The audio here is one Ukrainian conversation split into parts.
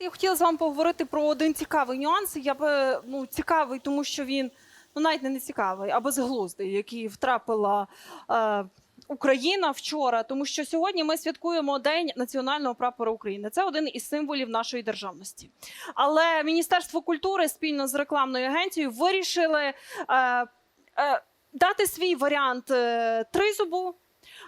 Я хотіла з вами поговорити про один цікавий нюанс. Я б ну цікавий, тому що він ну навіть не, не цікавий, а безглуздий, який втрапила е, Україна вчора. Тому що сьогодні ми святкуємо День національного прапора України. Це один із символів нашої державності. Але Міністерство культури спільно з рекламною агенцією вирішили е, е, дати свій варіант е, тризубу.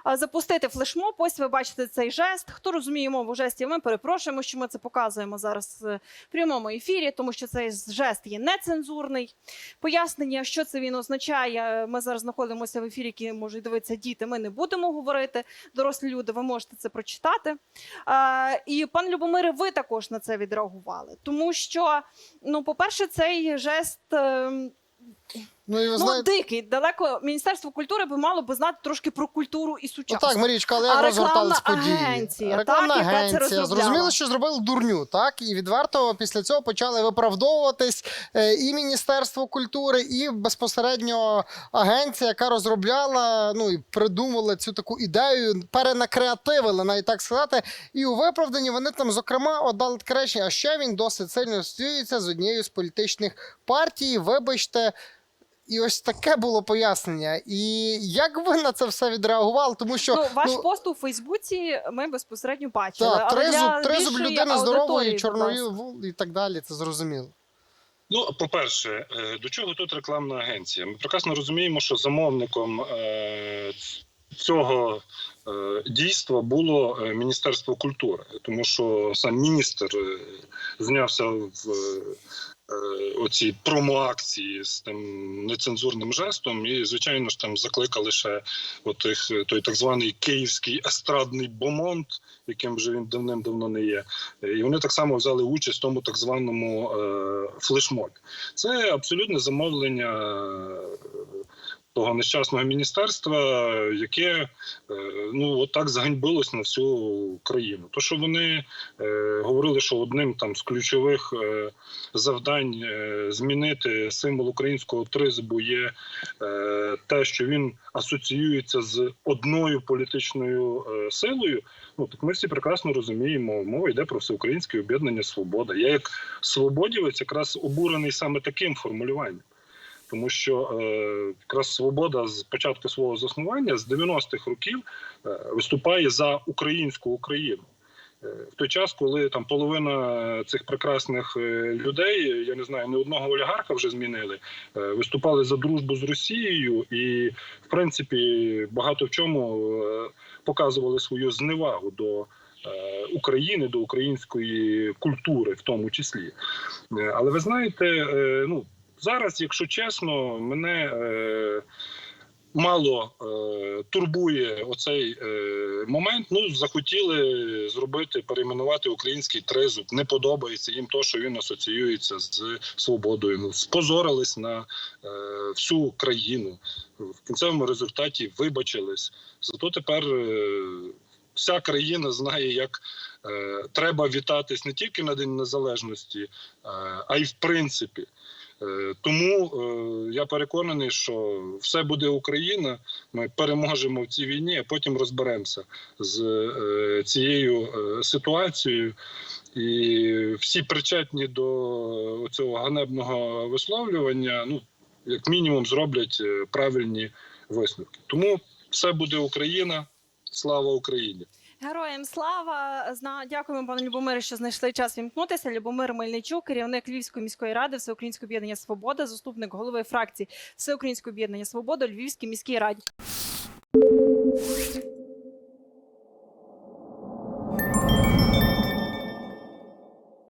Запустити флешмоб. Ось ви бачите цей жест. Хто розуміє мову жестів, ми перепрошуємо, що ми це показуємо зараз е, в прямому ефірі, тому що цей жест є нецензурний. Пояснення, що це він означає. Ми зараз знаходимося в ефірі, який можуть дивитися діти. Ми не будемо говорити. Дорослі люди, ви можете це прочитати. Е, І пан Любомире, ви також на це відреагували, тому що, ну, по-перше, цей жест. Ну і ви Ну, знаєте, дикий, далеко Міністерство культури би мало би знати трошки про культуру і ну сучасність. так, Марічка, але А як розгортались події? агенція, рекламна так, яка це агенція. Зрозуміло, що зробили дурню, так? І відверто після цього почали виправдовуватись е, і Міністерство культури, і безпосередньо агенція, яка розробляла, ну і придумала цю таку ідею, перенакреативили, навіть так сказати. І у виправданні вони там, зокрема, отдали таке речення, а ще він досить сильно асоціюється з однією з політичних партій. Вибачте. І ось таке було пояснення. І як ви на це все відреагували? Тому що ну, ваш пост у Фейсбуці ми безпосередньо бачили. так, але тризуб, для тризуб людини здорової, чорної і так далі. Це зрозуміло. Ну, по-перше, е, до чого тут рекламна агенція? Ми прекрасно розуміємо, що замовником е, цього е, дійства було е, Міністерство культури, тому що сам міністр е, знявся в оцій промоакції з тим нецензурним жестом, і звичайно ж там закликали ще отих, той так званий київський естрадний бомонд, яким вже він давним-давно не є. І вони так само взяли участь в тому так званому е, флешмобі. Це абсолютне замовлення того нещасного міністерства, яке е, ну от так заганьбилось на всю країну. То, що вони е, говорили, що одним там з ключових е, завдань змінити символ українського тризубу є те, що він асоціюється з одною політичною силою. Ну так ми всі прекрасно розуміємо, мова йде про всеукраїнське об'єднання Свобода. Я як свободівець якраз обурений саме таким формулюванням. Тому що е, якраз свобода з початку свого заснування з 90-х років е, виступає за українську Україну. Е, В той час, коли там половина цих прекрасних е, людей, я не знаю, не одного олігарха вже змінили, е, виступали за дружбу з Росією, і в принципі багато в чому показували свою зневагу до України, до української культури, в тому числі. Але ви знаєте, ну зараз, якщо чесно, мене. Е, Мало е, турбує оцей е, момент. Ну захотіли зробити, перейменувати український тризуб. Не подобається їм то, що він асоціюється з свободою. Ну спозорились на е, всю країну. В кінцевому результаті вибачились. Зато тепер е, вся країна знає, як е, треба вітатись не тільки на День Незалежності, е, а й в принципі. Е, Тому е, я переконаний, що все буде Україна. Ми переможемо в цій війні, а потім розберемося з е, цією ситуацією. І всі причетні до цього ганебного висловлювання, ну як мінімум, зроблять правильні висновки. Тому все буде Україна. Слава Україні! Героям слава! Зна... Дякуємо, пане Любомире, що знайшли час вімкнутися. Любомир Мельничук, керівник Львівської міської ради, Всеукраїнського об'єднання Свобода, заступник голови фракції Всеукраїнського об'єднання Свобода, Львівській міській раді.